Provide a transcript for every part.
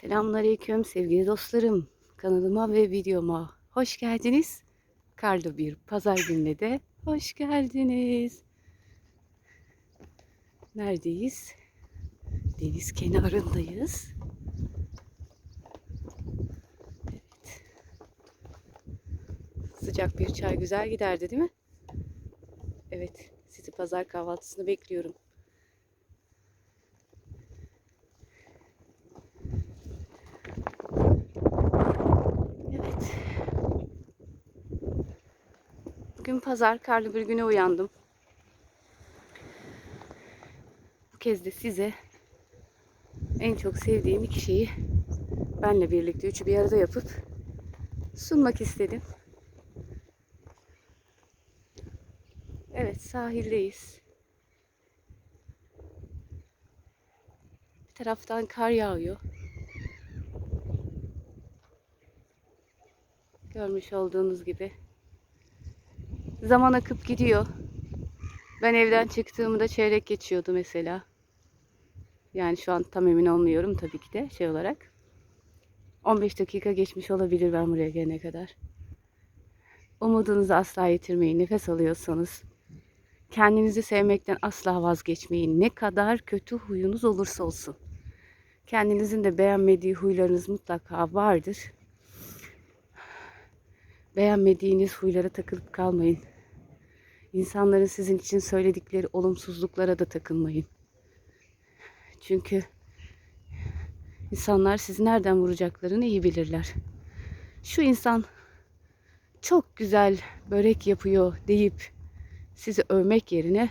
Selamünaleyküm sevgili dostlarım. Kanalıma ve videoma hoş geldiniz. Karlı bir pazar gününe de hoş geldiniz. Neredeyiz? Deniz kenarındayız. Evet. Sıcak bir çay güzel giderdi değil mi? Evet, sizi pazar kahvaltısını bekliyorum. Evet. Bugün pazar karlı bir güne uyandım. Bu kez de size en çok sevdiğim iki şeyi benle birlikte üçü bir arada yapıp sunmak istedim. Evet sahildeyiz. Bir taraftan kar yağıyor. Görmüş olduğunuz gibi. Zaman akıp gidiyor. Ben evden çıktığımda çeyrek geçiyordu mesela. Yani şu an tam emin olmuyorum tabii ki de şey olarak. 15 dakika geçmiş olabilir ben buraya gelene kadar. Umudunuzu asla yitirmeyin. Nefes alıyorsanız kendinizi sevmekten asla vazgeçmeyin. Ne kadar kötü huyunuz olursa olsun. Kendinizin de beğenmediği huylarınız mutlaka vardır. Beğenmediğiniz huylara takılıp kalmayın. İnsanların sizin için söyledikleri olumsuzluklara da takılmayın. Çünkü insanlar sizi nereden vuracaklarını iyi bilirler. Şu insan çok güzel börek yapıyor deyip sizi övmek yerine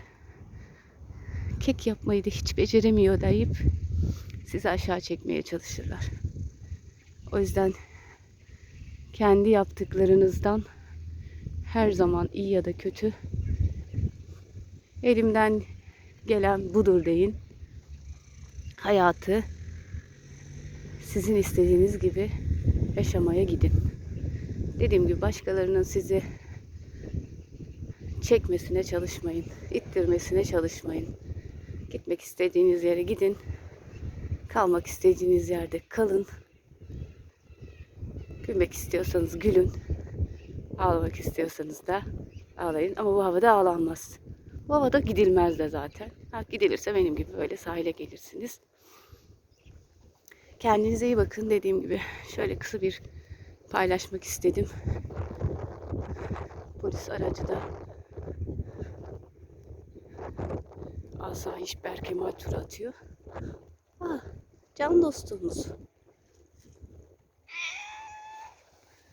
kek yapmayı da hiç beceremiyor deyip sizi aşağı çekmeye çalışırlar. O yüzden kendi yaptıklarınızdan her zaman iyi ya da kötü elimden gelen budur deyin. Hayatı sizin istediğiniz gibi yaşamaya gidin. Dediğim gibi başkalarının sizi çekmesine çalışmayın. ittirmesine çalışmayın. Gitmek istediğiniz yere gidin. Kalmak istediğiniz yerde kalın. Gülmek istiyorsanız gülün. Ağlamak istiyorsanız da ağlayın. Ama bu havada ağlanmaz. Bu havada gidilmez de zaten. Ha, gidilirse benim gibi böyle sahile gelirsiniz. Kendinize iyi bakın dediğim gibi. Şöyle kısa bir paylaşmak istedim. Polis aracı da asayiş Berkemal tur atıyor. Ah, can dostumuz.